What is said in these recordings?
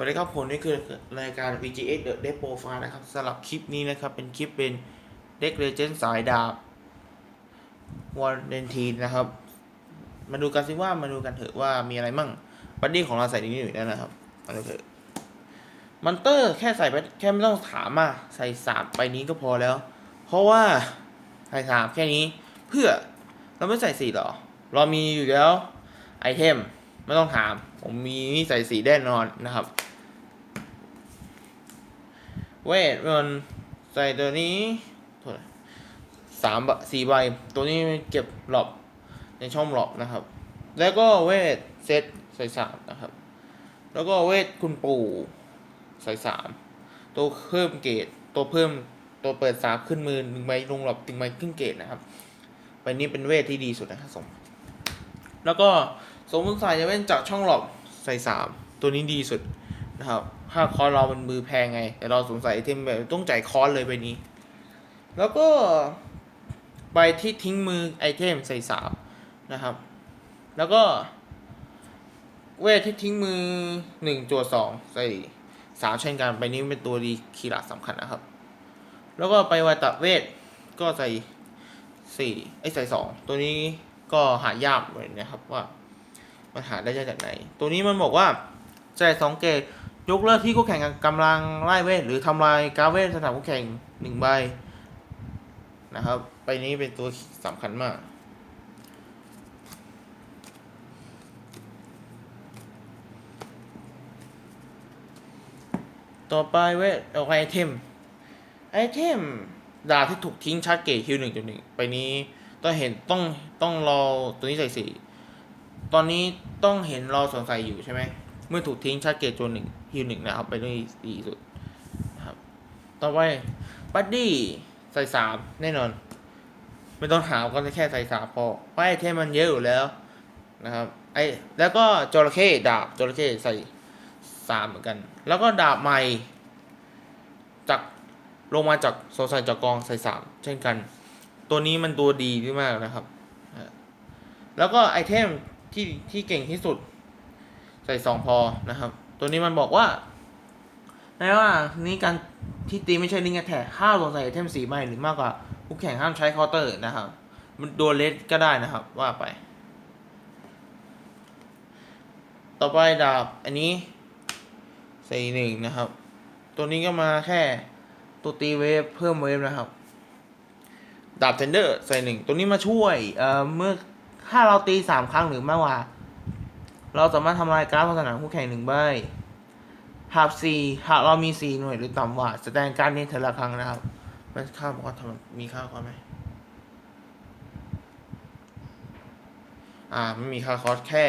วัสดีครับผมนี่คือรายการ VGX The Deck Profile นะครับสำหรับคลิปนี้นะครับ เป็นคลิปเป็นเด็กเลเจนด์สายดาบวอลเดนทีนะครับ มาดูกันสิว่ามาดูกันเถอะว่ามีอะไรมั่งบัดดี้ของเราใส่ดีนี่อยู่แล้วนะครับมาดูเถอะมอนเตอร์แค่ใส่ไปแค่ไม่ต้องถามอะใส่สามไปนี้ก็พอแล้ว เพราะว่าใส่สามแค่นี้เพื่อเราไม่ใส่สี่หรอ เรามีอยู่แล้วไอเทมไม่ต้องถาม ผมมีนี่ใส่สีแน่นอนนะครับ เวทมนต์ใส่ตัวนี้เท่าไหร่สามใบสี่ใบ ตัวนี้เก็บหลบในช่องหลบนะครับ แล้วก็เวทเซตใส่สามนะครับ แล้วก็เวทคุณปู่ใส่สามตัวเพิ่มเกรดตัวเพิ่มตัวเปิดสามขึ้นมือหนึ่งใบลงหลบถึงใบขึ้นเกรดนะครับใบนี้เป็นเวทที่ดีสุดนะครับสม แล้วก็สมมติใส่จะเป็นจากช่องหลบใส่สามตัวนี้ดีสุด นะครับถ้าคอร์สเรามันมือแพงไง แต่เราสงสัยไอเทมแบบต้องจ่ายคอร์สเลยใบนี้ แล้วก็ใบที่ทิ้งมือไอเทมใส่สามนะครับ แล้วก็เวทที่ทิ้งมือหนึ่งจัวสองใส่สามเช่นกันใบนี้เป็นตัวดีคีย์หลักสำคัญนะครับ แล้วก็ไปวาตะเวทก็ใส่สี่ไอใส่สองตัวนี้ก็หายากเลยนะครับว่ามันหาได้จากไหน ตัวนี้มันบอกว่า ใส่สองเกตยกเลิกที่คู่แข่งกำลังไล่เวทหรือทำลายการเวทสถานคู่แข่งหนึ่งใบนะครับใบนี้เป็นตัวสำคัญมากต่อไปเวทเอาไอเทม ไอเทม ดาบที่ถูกทิ้งชาร์จเกตฮิวหนึ่งจุดหนึ่งไปนี้ต้องเห็นต้องต้องรอตัวนี้ใส่สีตอนนี้ต้องเห็นรอสงสัยอยู่ใช่ไหม เมื่อถูกทิ้งชาร์จเกตจนหนึ่งฮิวหนึ่งนะครับไปด้วยดีสุดนะครับต่อไปบัดดี้ใส่สามแน่นอน ไม่ต้องหาก็แค่ใส่สามพอเพราะไอเทมมันเยอะอยู่แล้วนะครับไอแล้วก็จระเข้ดาบจระเข้ใส่สามเหมือนกัน แล้วก็ดาบใหม่จากลงมาจากโซไซจากกองใส่สามเช่นกัน ตัวนี้มันตัวดีมากนะครับ แล้วก็ไอเทมที่ที่เก่งที่สุด ใส่สองพอนะครับ ตัวนี้มันบอกว่าในว่านี้การที่ตีไม่ใช่ลิงก์แท็กห้ามลงใส่ไอเทมสีใหม่หรือมากกว่าผู้แข่งห้ามใช้คาน์เตอร์นะครับมันโดนเลสก็ได้นะครับว่าไป ต่อไปดาบอันนี้ใส่หนึ่งนะครับ ตัวนี้ก็มาแค่ตัวตีเวฟเพิ่มเวฟนะครับ ดาบเทนเดอร์ใส่หนึ่งตัวนี้มาช่วยเอ่อเมื่อถ้าเราตีสามครั้งหรือมากกว่า เราสามารถทำลายการ์ดของสนามคู่แข่งหนึ่งใบ หากสี่หากเรามีสี่หน่วยหรือต่ำกว่าแสดงการนี้เทอละครั้งนะครับ มันค่าบอกว่าทำมีค่าคอร์สไหมอ่าไม่มีค่าคอร์สแค่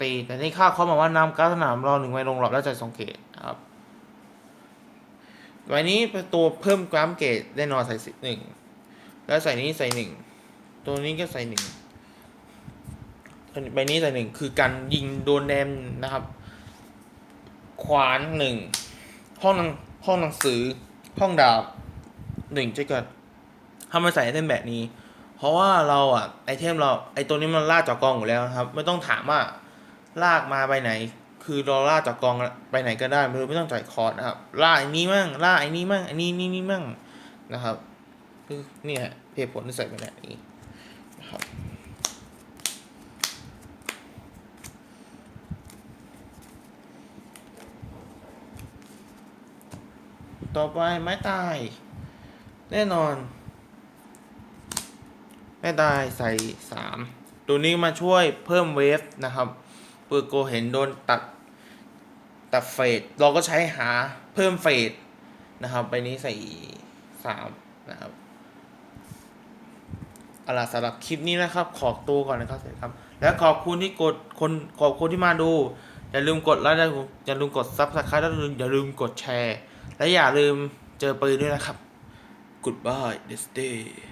ตีแต่นี่ค่าคอร์สบอกว่านำการสนามเราหนึ่งใบลงหลอดแล้วจ่ายสองเกตครับใบนี้ตัวเพิ่มกรามเกตแน่นอนใส่สิหนึ่งแล้วใส่นี้ใส่หนึ่งตัวนี้ก็ใส่หนึ่ง ใบนี้ใส่หนึ่งคือการยิงโดนแดมนะครับ ขวานหนึ่งห้องหนังห้องหนังสือห้องดาบหนึ่งจะเกิดทำไมใส่ไอเทมแบบนี้ เพราะว่าเราอะไอเทมเราไอตัวนี้มันลากจากกองอยู่แล้วครับ ไม่ต้องถามว่าลากมาไปไหน คือเราล่าจากกองไปไหนก็ได้ไม่ไม่ต้องจ่ายคอร์สนะครับล่าไอ้นี้มั่งล่าไอ้นี้มั่งไอ้นี้นี่นี่มั่งนะครับคือนี่ยเหตุผลที่ใส่ไปแบบนี้นะครับ ต่อไปไม้ตาย แน่นอน ไม้ตายใส่สามตัวนี้มาช่วยเพิ่มเวฟนะครับเปิดโกเห็นโดนตัด ตัดเฟดเราก็ใช้หาเพิ่มเฟดนะครับไปนี้ใส่สามนะครับเอาล่ะสำหรับคลิปนี้นะครับ ขอบตัวก่อนนะครับเสร็จครับ และขอบคุณที่กดคนขอบคุณที่มาดู อย่าลืมกดไลค์อย่าลืมกดซับสไครต์และอย่าลืมกดแชร์ และอย่าลืมเจอปืนด้วยนะครับ Goodbye this day